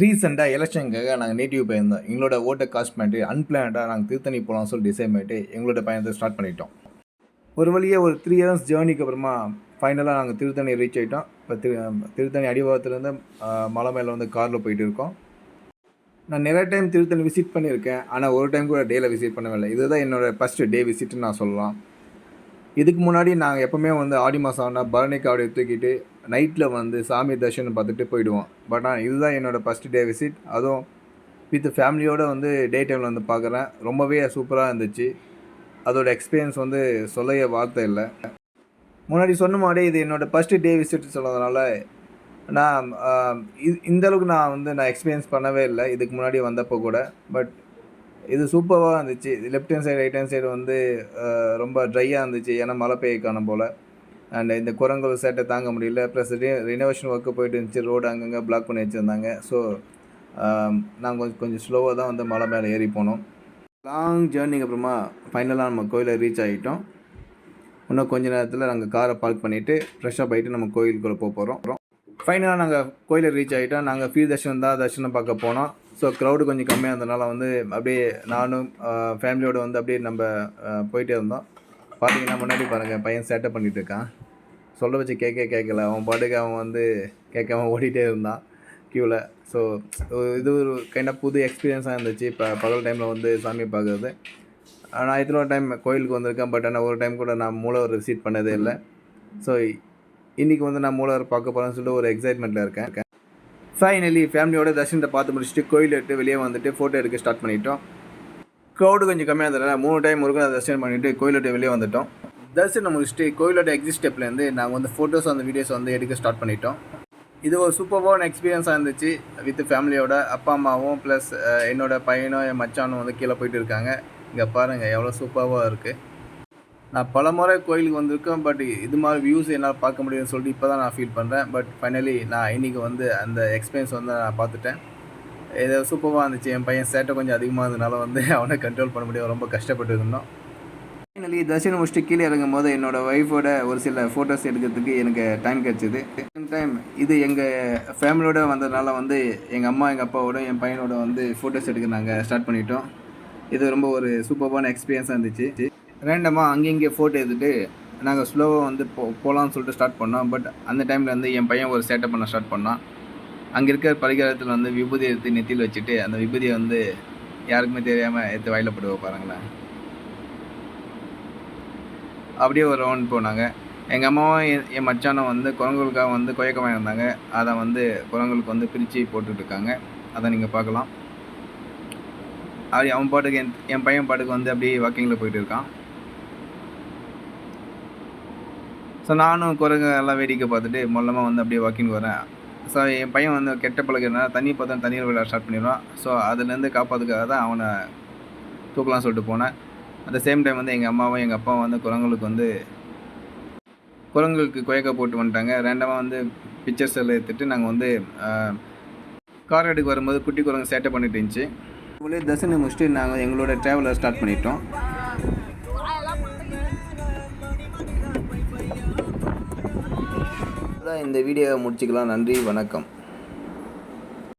ரீசெண்டாக எலெக்ஷனுக்காக நாங்கள் நேட்டிவ் போயிருந்தோம் எங்களோட ஓட்டை காஸ்ட் பண்ணிட்டு அன்பிளான்டாக நாங்கள் திருத்தணி போகலாம்னு சொல்லி டிசைட் பண்ணிட்டு எங்களோட பயணத்தை ஸ்டார்ட் பண்ணிட்டோம். ஒரு வழியாக ஒரு த்ரீ இயர்ஸ் ஜேர்னிக்கு அப்புறமா ஃபைனலாக நாங்கள் திருத்தணி ரீச் ஆகிட்டோம் இப்போ திரு திருத்தணி அடிவாரத்துலேருந்து மலை மேலே வந்து காரில் போயிட்டு இருக்கோம். நான் நிறைய டைம் திருத்தணி விசிட் பண்ணியிருக்கேன். ஆனால் ஒரு டைம் கூட டேயில் விசிட் பண்ணவே இதுதான் என்னோட ஃபஸ்ட்டு டே விசிட்னு நான் சொல்லலாம். இதுக்கு முன்னாடி நாங்கள் எப்போவுமே வந்து ஆடி மாதம் ஆனால் பரணி காவடியை தூக்கிட்டு நைட்டில் வந்து சாமி தரிசனம் பார்த்துட்டு போயிடுவோம். பட் ஆனால் இதுதான் என்னோடய ஃபஸ்ட் டே விசிட் அதுவும் வித் ஃபேமிலியோடு வந்து டே டைமில் வந்து பார்க்குறேன். ரொம்பவே சூப்பராக இருந்துச்சு. அதோட எக்ஸ்பீரியன்ஸ் வந்து சொல்லைய வார்த்தை இல்லை. முன்னாடி சொன்ன மாதிரி இது என்னோடய ஃபஸ்ட்டு டே விசிட் சொன்னதுனால நான் இது இந்தளவுக்கு இந்த அளவுக்கு நான் வந்து நான் எக்ஸ்பீரியன்ஸ் பண்ணவே இல்லை. இதுக்கு முன்னாடி வந்தப்போ கூட. பட் இது சூப்பராக இருந்துச்சு. Left hand side right hand side வந்து ரொம்ப ட்ரையாக இருந்துச்சு. ஏன்னா மழை பெய்ய காணும் போல். அண்ட் இந்த குரங்கல் சேட்டை தாங்க முடியல. ப்ளஸ் ரினோவேஷன் ஒர்க்கு போயிட்டு இருந்துச்சு. ரோடு அங்கங்கே பிளாக் பண்ணி வச்சுருந்தாங்க. ஸோ um, நாங்கள் கொஞ்சம் கொஞ்சம் ஸ்லோவாக தான் வந்து மலை மேலே ஏறி போனோம். லாங் ஜேர்னிக்கு அப்புறமா ஃபைனலாக நம்ம கோயிலை ரீச் ஆகிட்டோம் இன்னும் கொஞ்ச நேரத்தில் நாங்கள் காரை பார்க் பண்ணிவிட்டு ஃப்ரெஷ்ஷாக போயிட்டு நம்ம கோயிலுக்குள்ளே போக போகிறோம் ஃபைனலாக நாங்கள் கோயிலை ரீச் ஆகிட்டோம் நாங்கள் ஃப்ரீ தர்ஷனம் தான் தர்ஷனம் பார்க்க போனோம். ஸோ க்ரௌடு கொஞ்சம் கம்மியாக இருந்தனால வந்து அப்படியே நானும் ஃபேமிலியோடு வந்து அப்படியே நம்ம போயிட்டே இருந்தோம். பார்த்தீங்கன்னா முன்னாடி பாருங்கள் பையன் சேட்டை பண்ணிகிட்டு இருக்கான். சொல்ல வச்சு கேட்க கேட்கல. அவன் பாட்டுக்கு அவன் வந்து கேட்காம ஓடிட்டே இருந்தான் க்யூவில் ஸோ இது ஒரு கைண்டாக புது எக்ஸ்பீரியன்ஸாக இருந்துச்சு. இப்போ பகல் டைமில் வந்து சாமி பார்க்குறது. நான் இத்தனை டைம் கோயிலுக்கு வந்திருக்கேன். பட் ஆனால் ஒரு டைம் கூட நான் மூலவர் விசிட் பண்ணதே இல்லை. ஸோ இன்றைக்கி வந்து நான் மூலவர் பார்க்க போகிறேன்னு சொல்லிட்டு ஒரு எக்ஸைட்மெண்ட்டில் இருக்கேன். ஃபைனலி ஃபேமிலியோட தர்ஷனத்தை பார்த்து முடிச்சுட்டு கோயில் விட்டு வெளியே வந்துட்டு ஃபோட்டோ எடுக்க ஸ்டார்ட் பண்ணிட்டோம். க்ரௌடு கொஞ்சம் கம்மியாக இருந்ததுனால மூணு டைம் முருகனை தர்ஷனம் பண்ணிவிட்டு கோயில் விட்டு வெளியே வந்துட்டோம். தரிசனம் முடிச்சுட்டு கோயிலோட எக்ஸிட் ஸ்டெப்லேருந்து நாங்கள் வந்து ஃபோட்டோஸ் அந்த வீடியோஸ் வந்து எடுக்க ஸ்டார்ட் பண்ணிட்டோம். இது ஒரு சூப்பர்வான எக்ஸ்பீரியன்ஸாக இருந்துச்சு வித் ஃபேமிலியோட அப்பா அம்மாவும் ப்ளஸ் என்னோட பையனும் என் மச்சானும் வந்து கீழே போயிட்டு இருக்காங்க. இங்கே பாருங்கள் எவ்வளோ சூப்பராக இருக்குது நான் பல முறை கோயிலுக்கு வந்திருக்கேன் பட் இது மாதிரி வியூஸ் என்னால் பார்க்க முடியும்னு சொல்லிட்டு இப்போ தான் நான் ஃபீல் பண்ணுறேன் பட் ஃபைனலி நான் இன்றைக்கி வந்து அந்த எக்ஸ்பீரியன்ஸ் வந்து நான் பார்த்துட்டேன். இது சூப்பராக இருந்துச்சு. என் பையன் சேட்டை கொஞ்சம் அதிகமாக இருந்ததுனால வந்து அவனை கண்ட்ரோல் பண்ண முடியும் ரொம்ப கஷ்டப்பட்டு இருந்தோம். ஃபைனலி தர்ஷன் முடிச்சுட்டு கீழே இறங்கும் போது என்னோட ஒய்ஃபோட ஒரு சில ஃபோட்டோஸ் எடுக்கிறதுக்கு எனக்கு டைம் கிடச்சிது. டைம் இது எங்கள் ஃபேமிலியோட வந்ததுனால வந்து எங்கள் அம்மா எங்கள் அப்பாவோட என் பையனோட வந்து ஃபோட்டோஸ் எடுக்க நாங்கள் ஸ்டார்ட் பண்ணிட்டோம். இது ரொம்ப ஒரு சூப்பரான எக்ஸ்பீரியன்ஸாக இருந்துச்சு. ரேண்டமாக அங்கங்கே ஃபோட்டோ எடுத்துட்டு நாங்கள் ஸ்லோவாக வந்து போ போகலான்னு சொல்லிட்டு ஸ்டார்ட் பண்ணோம். பட் அந்த டைமில் வந்து என் பையன் ஒரு சேட்டப் பண்ண ஸ்டார்ட் பண்ணான். அங்கே இருக்கிற பரிகாரத்தில் வந்து விபூதி எடுத்து நெத்தியில் வச்சுட்டு அந்த விபூதியை வந்து யாருக்குமே தெரியாமல் எடுத்து வாயில போடுவோம் பாருங்களேன் அப்படியே ஒரு ரவுண்ட் போனாங்க. எங்கள் அம்மாவும் என் என் மச்சானும் வந்து குரங்குகளுக்காக வந்து கொயக்கமாக இருந்தாங்க. அதை வந்து குரங்குகளுக்கு வந்து பிரித்து போட்டுட்ருக்காங்க. அதை நீங்கள் பார்க்கலாம். அப்படி அவன் பாட்டுக்கு என் என் பையன் பாட்டுக்கு வந்து அப்படியே வாக்கிங்கில் போயிட்டு இருக்கான். ஸோ நானும் குரங்கு எல்லாம் வேடிக்கை பார்த்துட்டு மொல்லமாக வந்து அப்படியே வாக்கிங் வரேன். ஸோ என் பையன் வந்து கெட்ட பழகிறனால தண்ணி பார்த்தா தண்ணியில் விளையாட ஸ்டார்ட் பண்ணிடுவான். ஸோ அதுலேருந்து காப்பாற்றுக்காக தான் அவனை தூக்கலாம் சொல்லிட்டு போனேன். அட் சேம் டைம் வந்து எங்கள் அம்மாவும் எங்கள் அப்பாவும் வந்து குரங்களுக்கு வந்து குரங்குகளுக்கு கொயக்கா போட்டு வந்துட்டாங்க. ரேண்டமாக வந்து பிக்சர்ஸ் எல்லாம் எடுத்துட்டு நாங்கள் வந்து கார் எடுக்க வரும்போது குட்டி குரங்கு சேட்டை பண்ணிட்டு இருந்துச்சு. இவ்வளோ தர்சனம் முடிச்சுட்டு நாங்கள் எங்களோட ட்ராவலை ஸ்டார்ட் பண்ணிட்டோம். அதான் இந்த வீடியோவை முடிச்சுக்கலாம். நன்றி வணக்கம்.